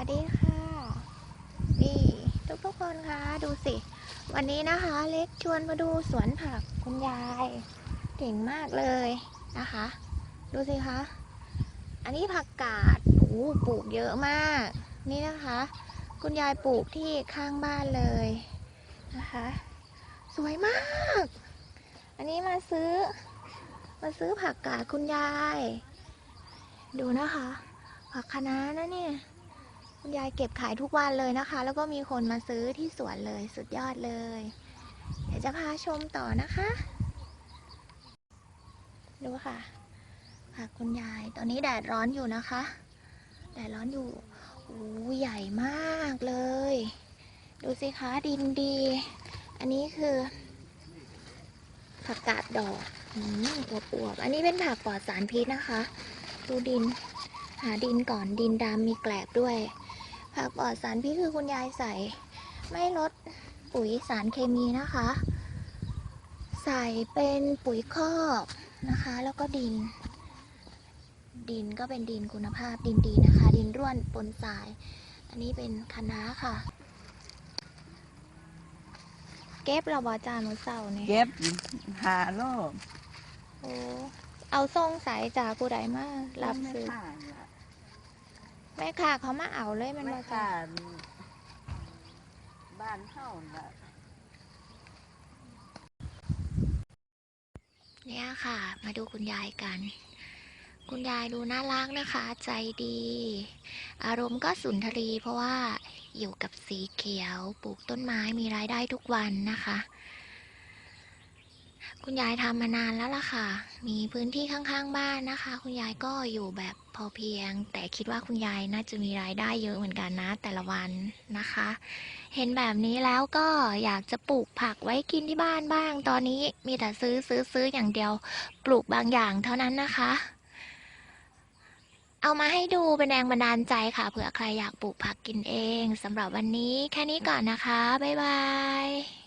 วัสดีค่ะนี่ทุกทุกคนคะดูสิ วันนี้นะคะ เล็กชวนมาดูสวนผักคุณยายเก่งมากเลยนะคะ ดูสิคะ อันนี้ผักกาดโอ้ปลูกเยอะมาก นี่นะคะ คุณยายปลูกที่ข้างบ้านเลยนะคะ สวยมาก อันนี้มาซื้อ มาซื้อผักกาดคุณยาย ดูนะคะผักคะน้านะเนี่ย คุณยายเก็บขายทุกวันเลยนะคะ แล้วก็มีคนมาซื้อที่สวนเลยสุดยอดเลย เดี๋ยวจะพาชมต่อนะคะ ดูค่ะผักคุณยาย ตอนนี้แดดร้อนอยู่นะคะ แดดร้อนอยู่โอ้ใหญ่มากเลย ดูสิคะดินดี อันนี้คือ ผักกาดดอกอืมอวบๆอันนี้เป็นผักปลอดสารพิษนะคะ ดูดิน หาดินก่อนดินดำมีแกลบด้วย ผักปลอดสารพิษคือคุณยายใส่ ไม่ลดปุ๋ยสารเคมีนะคะ ใส่เป็นปุ๋ยคอกนะคะ แล้วก็ดิน ดินก็เป็นดินคุณภาพดินดีนะคะ ดินร่วนปนทราย อันนี้เป็นคะน้าค่ะ เก็บเราบอจานมือเสาเนี่ยเก็บหาโลกโอ้เอาทรงสายจากผู้ใดมารับไม่ซื้อขาดละ แม่ค่ะเขามาเอาเลยมันไม่มาจากขาดบ้านเฮาละเนี่ยค่ะ มาดูคุณยายกัน คุณยายดูน่ารักนะคะ ใจดี อารมณ์ก็สุนทรีเพราะว่าอยู่กับสีเขียว ปลูกต้นไม้มีรายได้ทุกวันนะคะ คุณยายทำมานานแล้วล่ะค่ะ มีพื้นที่ข้างๆบ้านนะคะ คุณยายก็อยู่แบบพอเพียง แต่คิดว่าคุณยายน่าจะมีรายได้เยอะเหมือนกันนะ แต่ละวันนะคะ เห็นแบบนี้แล้วก็อยากจะปลูกผักไว้กินที่บ้านบ้าง ตอนนี้มีแต่ซื้อซื้อซื้ออย่างเดียว ปลูกบางอย่างเท่านั้นนะคะ เอามาให้ดูเป็นแรงบันดาลใจค่ะเผื่อใครอยากปลูกผักกินเองสำหรับวันนี้แค่นี้ก่อนนะคะบ๊ายบาย